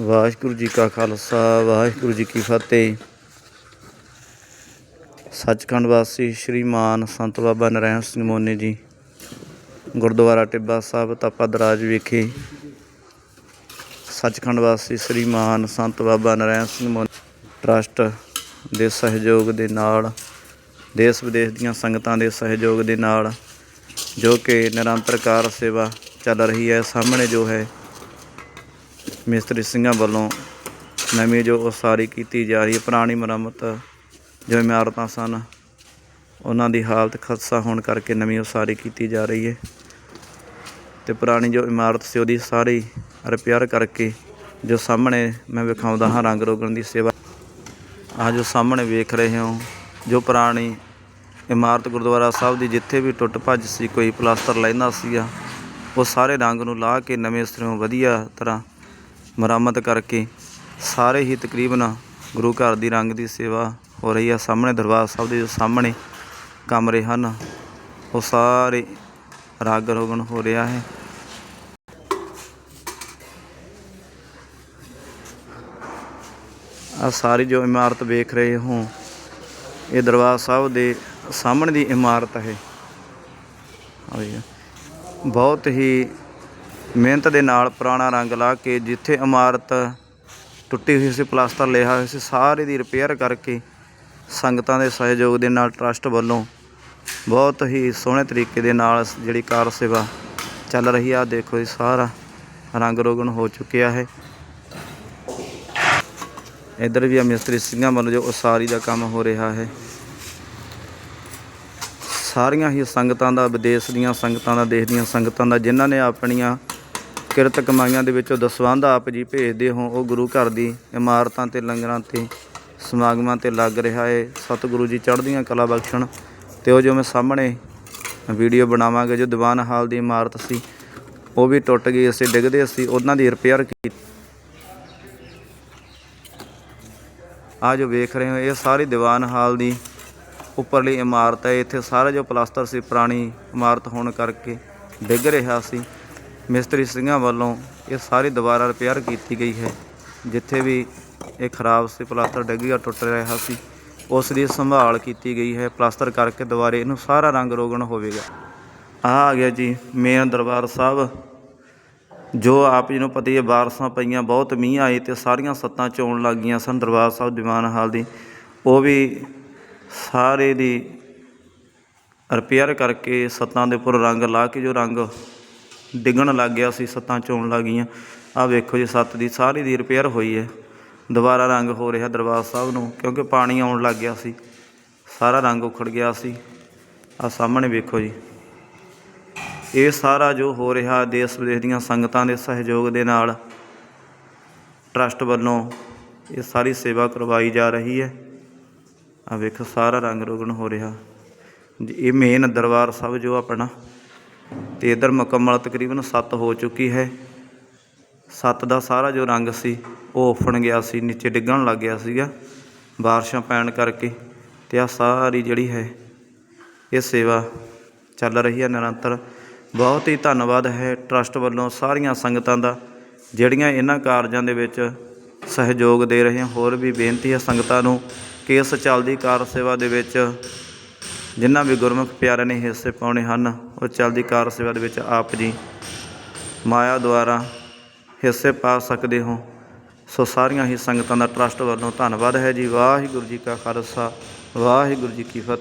ਵਾਹਿਗੁਰੂ ਜੀ ਕਾ ਖਾਲਸਾ, ਵਾਹਿਗੁਰੂ ਜੀ ਕੀ ਫਤਿਹ। ਸੱਚਖੰਡ ਵਾਸੀ ਸ਼੍ਰੀਮਾਨ ਸੰਤ ਬਾਬਾ ਨਰੈਣ ਸਿੰਘ ਮੋਨੇ ਜੀ, ਗੁਰਦੁਆਰਾ ਟਿੱਬਾ ਸਾਹਿਬ, ਤਾਪਾ ਦਰਾਜ ਵਿਖੇ। ਸੱਚਖੰਡ ਵਾਸੀ ਸ਼੍ਰੀਮਾਨ ਸੰਤ ਬਾਬਾ ਨਰੈਣ ਸਿੰਘ ਮੋਨੀ ਟਰਸਟ ਦੇ ਸਹਿਯੋਗ ਦੇ ਨਾਲ, ਦੇਸ਼ ਵਿਦੇਸ਼ ਦੀਆਂ ਸੰਗਤਾਂ ਦੇ ਸਹਿਯੋਗ ਦੇ ਨਾਲ, ਜੋ ਕਿ ਨਿਰੰਤਰ ਕਾਰ ਸੇਵਾ ਚੱਲ ਰਹੀ ਹੈ, ਸਾਹਮਣੇ ਜੋ ਹੈ ਮਿਸਤਰੀ ਸਿੰਘਾਂ ਵੱਲੋਂ ਨਵੀਂ ਜੋ ਉਸਾਰੀ ਕੀਤੀ ਜਾ ਰਹੀ ਹੈ, ਪੁਰਾਣੀ ਮੁਰੰਮਤ ਜੋ ਇਮਾਰਤਾਂ ਸਨ, ਉਹਨਾਂ ਦੀ ਹਾਲਤ ਖਸਤਾ ਹੋਣ ਕਰਕੇ ਨਵੀਂ ਉਸਾਰੀ ਕੀਤੀ ਜਾ ਰਹੀ ਹੈ। ਤੇ ਪੁਰਾਣੀ ਜੋ ਇਮਾਰਤ ਸੀ, ਉਹਦੀ ਸਾਰੀ ਰਿਪੇਅਰ ਕਰਕੇ ਜੋ ਸਾਹਮਣੇ ਮੈਂ ਵਿਖਾਉਂਦਾ ਹਾਂ, ਰੰਗ ਰੋਗਨ ਦੀ ਸੇਵਾ। ਆ ਜੋ ਸਾਹਮਣੇ ਵੇਖ ਰਹੇ ਹੋ, ਜੋ ਪੁਰਾਣੀ ਇਮਾਰਤ ਗੁਰਦੁਆਰਾ ਸਾਹਿਬ ਦੀ ਜਿੱਥੇ ਵੀ ਟੁੱਟ ਭੱਜ ਸੀ, ਕੋਈ ਪਲਾਸਟਰ ਲੈਂਦਾ ਸੀਗਾ, ਉਹ ਸਾਰੇ ਰੰਗ ਨੂੰ ਲਾ ਕੇ ਨਵੇਂ ਸਿਰੋਂ ਵਧੀਆ ਤਰ੍ਹਾਂ ਮੁਰੰਮਤ ਕਰਕੇ ਸਾਰੇ ਹੀ ਤਕਰੀਬਨ ਗੁਰੂ ਘਰ ਦੀ ਰੰਗ ਦੀ ਸੇਵਾ ਹੋ ਰਹੀ ਹੈ ਸਾਹਮਣੇ ਦਰਬਾਰ ਸਾਹਿਬ ਦੇ ਜੋ ਸਾਹਮਣੇ ਕਮਰੇ ਹਨ, ਉਹ ਸਾਰੇ ਰਾਗ ਰੋਗਨ ਹੋ ਰਿਹਾ ਹੈ। ਆ ਸਾਰੀ ਜੋ ਇਮਾਰਤ ਵੇਖ ਰਹੇ ਹੋ, ਇਹ ਦਰਬਾਰ ਸਾਹਿਬ ਦੇ ਸਾਹਮਣੇ ਦੀ ਇਮਾਰਤ ਹੈ। ਬਹੁਤ ਹੀ ਮਿਹਨਤ ਦੇ ਨਾਲ ਪੁਰਾਣਾ ਰੰਗ ਲਾ ਕੇ ਜਿੱਥੇ ਇਮਾਰਤ ਟੁੱਟੀ ਹੋਈ ਸੀ, ਪਲਾਸਟਰ ਲਿਆ ਹੋਇਆ ਸੀ, ਸਾਰੇ ਦੀ ਰਿਪੇਅਰ ਕਰਕੇ ਸੰਗਤਾਂ ਦੇ ਸਹਿਯੋਗ ਦੇ ਨਾਲ ਟਰਸਟ ਵੱਲੋਂ ਬਹੁਤ ਹੀ ਸੋਹਣੇ ਤਰੀਕੇ ਦੇ ਨਾਲ ਜਿਹੜੀ ਕਾਰ ਸੇਵਾ ਚੱਲ ਰਹੀ ਆ। ਦੇਖੋ ਜੀ, ਸਾਰਾ ਰੰਗ ਰੋਗਨ ਹੋ ਚੁੱਕਿਆ ਹੈ। ਇੱਧਰ ਵੀ ਆ ਮਿਸਤਰੀ ਸਿੰਘਾਂ ਵੱਲੋਂ ਜੋ ਉਸਾਰੀ ਦਾ ਕੰਮ ਹੋ ਰਿਹਾ ਹੈ। ਸਾਰੀਆਂ ਹੀ ਸੰਗਤਾਂ ਦਾ, ਵਿਦੇਸ਼ ਦੀਆਂ ਸੰਗਤਾਂ ਦਾ, ਦੇਸ਼ ਦੀਆਂ ਸੰਗਤਾਂ ਦਾ, ਜਿਨ੍ਹਾਂ ਨੇ ਆਪਣੀਆਂ ਕਿਰਤ ਕਮਾਈਆਂ ਦੇ ਵਿੱਚੋਂ ਦਸਵੰਧ ਆਪ ਜੀ ਭੇਜਦੇ ਹੋ, ਉਹ ਗੁਰੂ ਘਰ ਦੀ ਇਮਾਰਤਾਂ ਤੇ ਲੰਗਰਾਂ ਤੇ, ਸਮਾਗਮਾਂ ਤੇ ਲੱਗ ਰਿਹਾ ਹੈ ਸਤਿਗੁਰੂ ਜੀ ਚੜ੍ਹਦੀਆਂ ਕਲਾ ਬਖਸ਼ਣ। ਤੇ ਉਹ ਜੋ ਮੈਂ ਸਾਹਮਣੇ ਵੀਡੀਓ ਬਣਾਵਾਂਗੇ, ਜੋ ਦੀਵਾਨ ਹਾਲ ਦੀ ਇਮਾਰਤ ਸੀ, ਉਹ ਵੀ ਟੁੱਟ ਗਈ, ਅਸੀਂ ਡਿੱਗਦੇ ਸੀ ਉਹਨਾਂ ਦੀ ਰਿਪੇਅਰ ਕੀਤੀ ਆ ਜੋ ਵੇਖ ਰਹੇ ਹੋ, ਇਹ ਸਾਰੀ ਦੀਵਾਨ ਹਾਲ ਦੀ ਉੱਪਰਲੀ ਇਮਾਰਤ ਹੈ। ਇੱਥੇ ਸਾਰਾ ਜੋ ਪਲਾਸਟਰ ਸੀ, ਪੁਰਾਣੀ ਇਮਾਰਤ ਹੋਣ ਕਰਕੇ ਡਿੱਗ ਰਿਹਾ ਸੀ। ਮਿਸਤਰੀ ਸਿੰਘਾਂ ਵੱਲੋਂ ਇਹ ਸਾਰੀ ਦੁਬਾਰਾ ਰਿਪੇਅਰ ਕੀਤੀ ਗਈ ਹੈ, ਜਿੱਥੇ ਵੀ ਇਹ ਖਰਾਬ ਸੀ, ਪਲਾਸਟਰ ਡਿੱਗ ਗਿਆ, ਟੁੱਟ ਰਿਹਾ ਸੀ, ਉਸ ਦੀ ਸੰਭਾਲ ਕੀਤੀ ਗਈ ਹੈ, ਪਲਾਸਟਰ ਕਰਕੇ ਦੁਬਾਰੇ ਇਹਨੂੰ ਸਾਰਾ ਰੰਗ ਰੋਗਣ ਹੋਵੇਗਾ। ਆ ਆ ਗਿਆ ਜੀ ਮੇਨ ਦਰਬਾਰ ਸਾਹਿਬ, ਜੋ ਆਪ ਜੀ ਨੂੰ ਪਤਾ ਹੀ ਹੈ, ਬਾਰਸਾਂ ਪਈਆਂ, ਬਹੁਤ ਮੀਂਹ ਆਏ ਤੇ ਸਾਰੀਆਂ ਸੱਤਾਂ ਚੋਣ ਲੱਗ ਗਈਆਂ ਸਨ ਦਰਬਾਰ ਸਾਹਿਬ ਦੀਵਾਨ ਹਾਲ ਦੀ। ਉਹ ਵੀ ਸਾਰੇ ਦੀ ਰਿਪੇਅਰ ਕਰਕੇ ਸੱਤਾਂ ਦੇ ਉੱਪਰ ਰੰਗ ਲਾ ਕੇ ਜੋ ਰੰਗ ਡਿੱਗਣ ਲੱਗ ਗਿਆ ਸੀ ਸੱਤਾਂ ਚੋਣ ਲੱਗ ਗਈਆਂ। ਆ ਵੇਖੋ ਜੀ ਸੱਤ ਦੀ ਸਾਰੀ ਦੀ ਰਿਪੇਅਰ ਹੋਈ ਹੈ। ਦੁਬਾਰਾ ਰੰਗ ਹੋ ਰਿਹਾ ਦਰਬਾਰ ਸਾਹਿਬ ਨੂੰ ਕਿਉਂਕਿ ਪਾਣੀ ਆਉਣ ਲੱਗ ਗਿਆ ਸੀ। ਸਾਰਾ ਰੰਗ ਉਖੜ ਗਿਆ ਸੀ। ਆ ਸਾਹਮਣੇ ਵੇਖੋ ਜੀ। ਇਹ ਸਾਰਾ ਜੋ ਹੋ ਰਿਹਾ ਦੇਸ਼ ਵਿਦੇਸ਼ ਦੀਆਂ ਸੰਗਤਾਂ ਦੇ ਸਹਿਯੋਗ ਦੇ ਨਾਲ ਟਰਸਟ ਵੱਲੋਂ ਇਹ ਸਾਰੀ ਸੇਵਾ ਕਰਵਾਈ ਜਾ ਰਹੀ ਹੈ। ਆ ਵੇਖੋ ਸਾਰਾ ਰੰਗ ਰੋਗਨ ਹੋ ਰਿਹਾ। ਜੀ, ਇਹ ਮੇਨ ਦਰਬਾਰ ਸਾਹਿਬ ਜੋ ਆਪਣਾ ਤੇ ਇਧਰ ਮੁਕੰਮਲ ਤਕਰੀਬਨ 7 ਹੋ ਚੁੱਕੀ ਹੈ। 7 ਦਾ ਸਾਰਾ ਜੋ ਰੰਗ ਸੀ, ਉਹ ਉਫਣ ਗਿਆ ਸੀ, ਨੀਚੇ ਡਿੱਗਣ ਲੱਗ ਗਿਆ ਸੀਗਾ, ਬਾਰਿਸ਼ਾਂ ਪੈਣ ਕਰਕੇ। ਤੇ ਆ ਸਾਰੀ ਜਿਹੜੀ ਹੈ, ਇਹ ਸੇਵਾ ਚੱਲ ਰਹੀ ਹੈ ਨਿਰੰਤਰ। ਬਹੁਤ ਹੀ ਧੰਨਵਾਦ ਹੈ ਟਰਸਟ ਵੱਲੋਂ ਸਾਰੀਆਂ ਸੰਗਤਾਂ ਦਾ, ਜਿਹੜੀਆਂ ਇਹਨਾਂ ਕਾਰਜਾਂ ਦੇ ਵਿੱਚ ਸਹਿਯੋਗ ਦੇ ਰਹੇ ਹੋਰ ਵੀ ਬੇਨਤੀ ਹੈ ਸੰਗਤਾਂ ਨੂੰ ਕਿ ਇਸ ਚੱਲਦੀ ਕਾਰ ਸੇਵਾ ਦੇ ਵਿੱਚ ਜਿਨ੍ਹਾਂ ਵੀ ਗੁਰਮੁਖ ਪਿਆਰਿਆਂ ਨੇ ਹਿੱਸੇ ਪਾਉਣੇ ਹਨ, ਉਹ ਚੱਲਦੀ ਕਾਰ ਸੇਵਾ ਦੇ ਵਿੱਚ ਆਪ ਜੀ ਮਾਇਆ ਦੁਆਰਾ ਹਿੱਸੇ ਪਾ ਸਕਦੇ ਹੋ। ਸੋ ਸਾਰੀਆਂ ਹੀ ਸੰਗਤਾਂ ਦਾ ਟਰਸਟ ਵੱਲੋਂ ਧੰਨਵਾਦ ਹੈ ਜੀ। ਵਾਹਿਗੁਰੂ ਜੀ ਕਾ ਖਾਲਸਾ, ਵਾਹਿਗੁਰੂ ਜੀ ਕੀ ਫਤਿਹ।